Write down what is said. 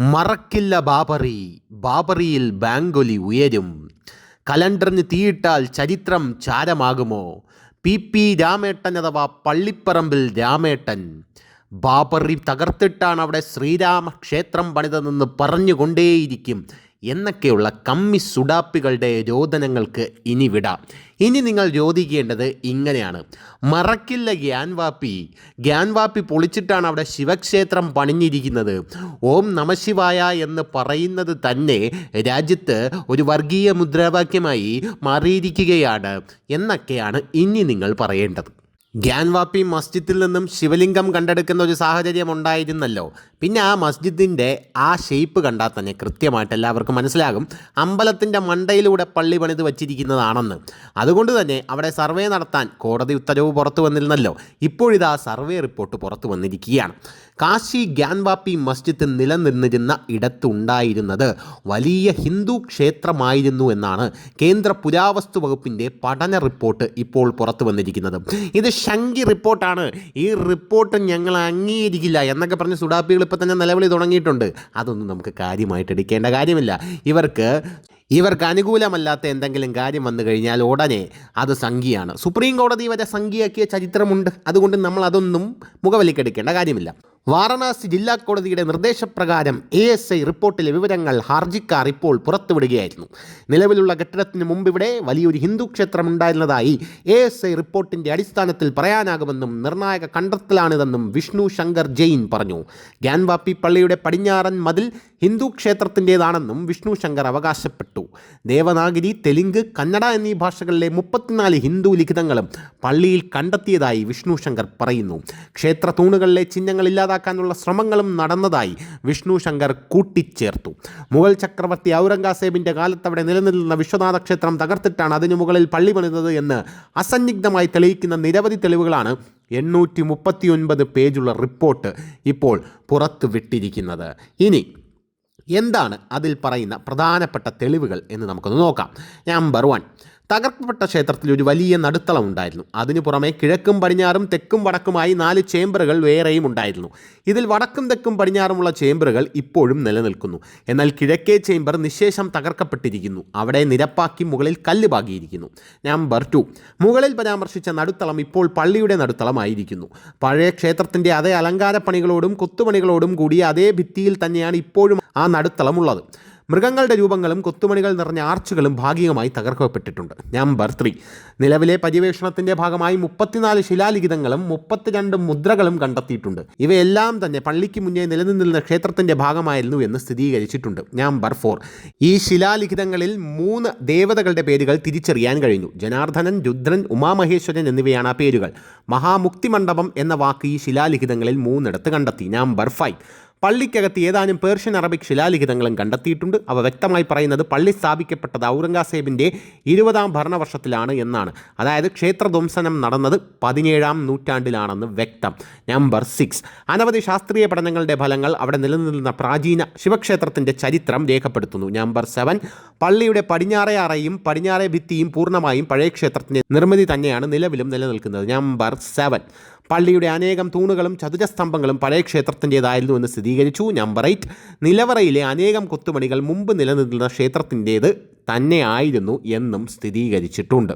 മറക്കില്ല ബാബറി ബാബറിയിൽ ബാങ്കൊലി ഉയരും. കലണ്ടറിന് തീയിട്ടാൽ ചരിത്രം ചാരമാകുമോ? പി പി രാമേട്ടൻ അഥവാ പള്ളിപ്പറമ്പിൽ രാമേട്ടൻ. ബാബറി തകർത്തിട്ടാണ് അവിടെ ശ്രീരാമ ക്ഷേത്രം പണിതതെന്ന് പറഞ്ഞുകൊണ്ടേയിരിക്കും. എന്നൊക്കെയുള്ള കമ്മി സുഡാപ്പികളുടെ രോദനങ്ങൾക്ക് ഇനി വിടാം. ഇനി നിങ്ങൾ ചോദിക്കേണ്ടത് ഇങ്ങനെയാണ്. മറക്കില്ല ഗ്യാൻവാപ്പി. ഗ്യാൻവാപ്പി പൊളിച്ചിട്ടാണ് അവിടെ ശിവക്ഷേത്രം പണിഞ്ഞിരിക്കുന്നത്. ഓം നമശിവായ എന്ന് പറയുന്നത് തന്നെ രാജ്യത്ത് ഒരു വർഗീയ മുദ്രാവാക്യമായി മാറിയിരിക്കുകയാണ്. എന്നൊക്കെയാണ് ഇനി നിങ്ങൾ പറയേണ്ടത്. ഗ്യാൻവാപ്പി മസ്ജിദിൽ നിന്നും ശിവലിംഗം കണ്ടെടുക്കുന്ന ഒരു സാഹചര്യം ഉണ്ടായിരുന്നല്ലോ. പിന്നെ ആ മസ്ജിദിന്റെ ആ ഷേപ്പ് കണ്ടാൽ തന്നെ കൃത്യമായിട്ട് എല്ലാവർക്കും മനസ്സിലാകും. അമ്പലത്തിന്റെ മണ്ടയിലൂടെ പള്ളി പണിത് വച്ചിരിക്കുന്നതാണെന്ന്. അതുകൊണ്ട് തന്നെ അവിടെ സർവേ നടത്താൻ കോടതി ഉത്തരവ് പുറത്തു വന്നിരുന്നല്ലോ. ഇപ്പോഴിതാ സർവേ റിപ്പോർട്ട് പുറത്തു വന്നിരിക്കുകയാണ്. കാശി ഗ്യാൻവാപ്പി മസ്ജിദ് നിലനിന്നിരുന്ന ഇടത്തുണ്ടായിരുന്നത് വലിയ ഹിന്ദു ക്ഷേത്രമായിരുന്നു എന്നാണ് കേന്ദ്ര പുരാവസ്തു വകുപ്പിന്റെ പഠന റിപ്പോർട്ട് ഇപ്പോൾ പുറത്തു വന്നിരിക്കുന്നത്. ഇത് ശങ്കി റിപ്പോർട്ടാണ്. ഈ റിപ്പോർട്ട് ഞങ്ങൾ അംഗീകരിക്കില്ല എന്നൊക്കെ പറഞ്ഞ് സുഡാപ്പികൾ ഇപ്പോൾ തന്നെ നിലവിളി തുടങ്ങിയിട്ടുണ്ട്. അതൊന്നും നമുക്ക് കാര്യമായിട്ട് എടുക്കേണ്ട കാര്യമില്ല. ഇവർക്ക് ഇവർക്ക് അനുകൂലമല്ലാത്ത എന്തെങ്കിലും കാര്യം വന്നു കഴിഞ്ഞാൽ ഉടനെ അത് സംഖ്യയാണ്. സുപ്രീം കോടതി വരെ സംഖ്യയാക്കിയ ചരിത്രമുണ്ട്. അതുകൊണ്ട് നമ്മൾ അതൊന്നും മുഖവലിക്കെടുക്കേണ്ട കാര്യമില്ല. വാരണാസി ജില്ലാ കോടതിയുടെ നിർദ്ദേശപ്രകാരം എ എസ് ഐ റിപ്പോർട്ടിലെ വിവരങ്ങൾ ഹർജിക്കാർ ഇപ്പോൾ പുറത്തുവിടുകയായിരുന്നു. നിലവിലുള്ള കെട്ടിടത്തിന് മുമ്പ് ഇവിടെ വലിയൊരു ഹിന്ദു ക്ഷേത്രം ഉണ്ടായിരുന്നതായി എ എസ് ഐ റിപ്പോർട്ടിന്റെ അടിസ്ഥാനത്തിൽ പറയാനാകുമെന്നും നിർണായക കണ്ടെത്തലാണിതെന്നും വിഷ്ണു ശങ്കർ ജെയിൻ പറഞ്ഞു. ഗ്യാൻവാപ്പി പള്ളിയുടെ പടിഞ്ഞാറൻ മതിൽ ഹിന്ദു ക്ഷേത്രത്തിന്റേതാണെന്നും വിഷ്ണു ശങ്കർ അവകാശപ്പെട്ടു. ദേവനാഗിരി തെലുങ്ക് കന്നഡ എന്നീ ഭാഷകളിലെ മുപ്പത്തിനാല് ഹിന്ദു ലിഖിതങ്ങളും പള്ളിയിൽ കണ്ടെത്തിയതായി വിഷ്ണു ശങ്കർ പറയുന്നു. ക്ഷേത്ര തൂണുകളിലെ ചിഹ്നങ്ങൾ ഇല്ലാതാക്കാനുള്ള ശ്രമങ്ങളും നടന്നതായി വിഷ്ണു ശങ്കർ കൂട്ടിച്ചേർത്തു. മുഗൾ ചക്രവർത്തി ഔറംഗസേബിന്റെ കാലത്ത് അവിടെ നിലനിൽക്കുന്ന വിശ്വനാഥ ക്ഷേത്രം തകർത്തിട്ടാണ് അതിനു മുകളിൽ പള്ളി പണിതത് എന്ന് അസന്നിഗ്ധമായി തെളിയിക്കുന്ന നിരവധി തെളിവുകളാണ് എണ്ണൂറ്റി മുപ്പത്തിയൊൻപത് പേജുള്ള റിപ്പോർട്ട് ഇപ്പോൾ പുറത്തു വിട്ടിരിക്കുന്നത് ഇനി എന്താണ് അതിൽ പറയുന്ന പ്രധാനപ്പെട്ട തെളിവുകൾ എന്ന് നമുക്കൊന്ന് നോക്കാം. നമ്പർ വൺ തകർക്കപ്പെട്ട ക്ഷേത്രത്തിൽ ഒരു വലിയ നടുത്തളം ഉണ്ടായിരുന്നു അതിനു പുറമെ കിഴക്കും പടിഞ്ഞാറും തെക്കും വടക്കുമായി നാല് ചേംബറുകൾ വേറെയും ഉണ്ടായിരുന്നു. ഇതിൽ വടക്കും തെക്കും പടിഞ്ഞാറുമുള്ള ചേംബറുകൾ ഇപ്പോഴും നിലനിൽക്കുന്നു. എന്നാൽ കിഴക്കേ ചേംബർ നിശേഷം തകർക്കപ്പെട്ടിരിക്കുന്നു. അവിടെ നിരപ്പാക്കി മുകളിൽ കല്ല് പാകിയിരിക്കുന്നു. Number two. മുകളിൽ പരാമർശിച്ച നടുത്തളം ഇപ്പോൾ പള്ളിയുടെ നടുത്തളമായിരിക്കുന്നു. പഴയ ക്ഷേത്രത്തിന്റെ അതേ അലങ്കാരപ്പണികളോടും കൊത്തുപണികളോടും കൂടി അതേ ഭിത്തിയിൽ തന്നെയാണ് ഇപ്പോഴും ആ നടുത്തളമുള്ളത്. മൃഗങ്ങളുടെ രൂപങ്ങളും കൊത്തുമണികൾ നിറഞ്ഞ ആർച്ചുകളും ഭാഗികമായി തകർക്കപ്പെട്ടിട്ടുണ്ട്. Number three. നിലവിലെ പര്യവേഷണത്തിന്റെ ഭാഗമായി മുപ്പത്തിനാല് ശിലാലിഖിതങ്ങളും മുപ്പത്തിരണ്ട് മുദ്രകളും കണ്ടെത്തിയിട്ടുണ്ട്. ഇവയെല്ലാം തന്നെ പള്ളിക്ക് മുന്നേ നിലനിന്നിരുന്ന ക്ഷേത്രത്തിന്റെ ഭാഗമായിരുന്നു എന്ന് സ്ഥിരീകരിച്ചിട്ടുണ്ട്. Number four. ഈ ശിലാലിഖിതങ്ങളിൽ മൂന്ന് ദേവതകളുടെ പേരുകൾ തിരിച്ചറിയാൻ കഴിഞ്ഞു. ജനാർദ്ദനൻ രുദ്രൻ ഉമാമഹേശ്വരൻ എന്നിവയാണ് ആ പേരുകൾ. മഹാമുക്തി മണ്ഡപം എന്ന വാക്ക് ഈ ശിലാലിഖിതങ്ങളിൽ മൂന്നിടത്ത് കണ്ടെത്തി. Number five. പള്ളിക്കകത്ത് ഏതാനും പേർഷ്യൻ അറബിക് ശിലാലിഖിതങ്ങളും കണ്ടെത്തിയിട്ടുണ്ട്. അവ വ്യക്തമായി പറയുന്നത് പള്ളി സ്ഥാപിക്കപ്പെട്ടത് ഔറംഗസേബിന്റെ ഇരുപതാം ഭരണവർഷത്തിലാണ് എന്നാണ്. അതായത് ക്ഷേത്രധ്വംസനം നടന്നത് പതിനേഴാം നൂറ്റാണ്ടിലാണെന്ന് വ്യക്തം. നമ്പർ സിക്സ് അനവധി ശാസ്ത്രീയ പഠനങ്ങളുടെ ഫലങ്ങൾ അവിടെ നിലനിന്നിരുന്ന പ്രാചീന ശിവക്ഷേത്രത്തിന്റെ ചരിത്രം രേഖപ്പെടുത്തുന്നു. നമ്പർ സെവൻ പള്ളിയുടെ പടിഞ്ഞാറേ അറയും പടിഞ്ഞാറേ ഭിത്തിയും പൂർണമായും പഴയ ക്ഷേത്രത്തിന്റെ നിർമ്മിതി തന്നെയാണ് നിലവിലും നിലനിൽക്കുന്നത്. നമ്പർ സെവൻ പള്ളിയുടെ അനേകം തൂണുകളും ചതുരസ്തംഭങ്ങളും പഴയ ക്ഷേത്രത്തിന്റേതായിരുന്നു എന്ന് സ്ഥിരീകരിച്ചു. നമ്പർ എയ്റ്റ് നിലവറയിലെ അനേകം കൊത്തുപണികൾ മുമ്പ് നിലനിന്നിരുന്ന ക്ഷേത്രത്തിന്റേത് തന്നെയായിരുന്നു എന്നും സ്ഥിരീകരിച്ചിട്ടുണ്ട്.